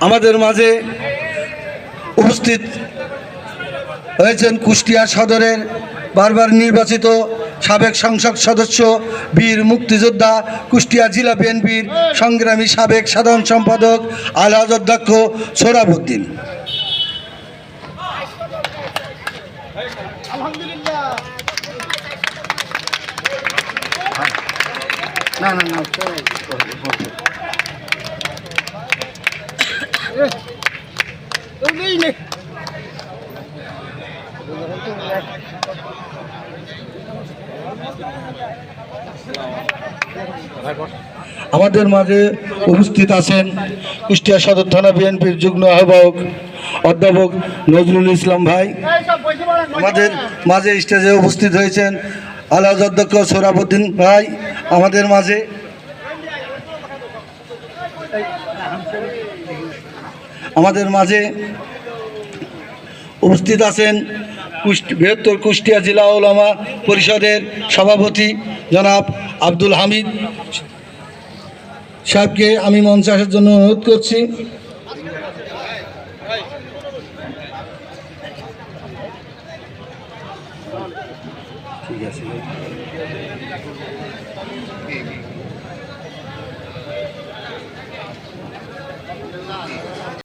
আমাদের মাঝে উপস্থিত হয়েছেন কুষ্টিয়া সদরের বারবার নির্বাচিত সাবেক সংসদ সদস্য বীর মুক্তিযোদ্ধা কুষ্টিয়া জেলা বিএনপির সংগ্রামী সাবেক সাধারণ সম্পাদক আলহাজ অধ্যক্ষ সোরাবুদ্দিন আমাদের মাঝে উপস্থিত আছেন কুষ্টিয়া সদর থানা বিএনপির যুগ্ম আহ্বায়ক অধ্যাপক নজরুল ইসলাম ভাই। আমাদের মাঝে স্টেজে উপস্থিত হয়েছেন আলহাজ অধ্যক্ষ সোরাবুদ্দিন ভাই আমাদের মাঝে। আমাদের মাঝে উপস্থিত আছেন বৃহত্তর কুষ্টিয়া জেলা ওলামা পরিষদের সভাপতি জনাব আব্দুল হামিদ সাহেবকে আমি মঞ্চে আসার জন্য অনুরোধ করছি। ঠিক আছে।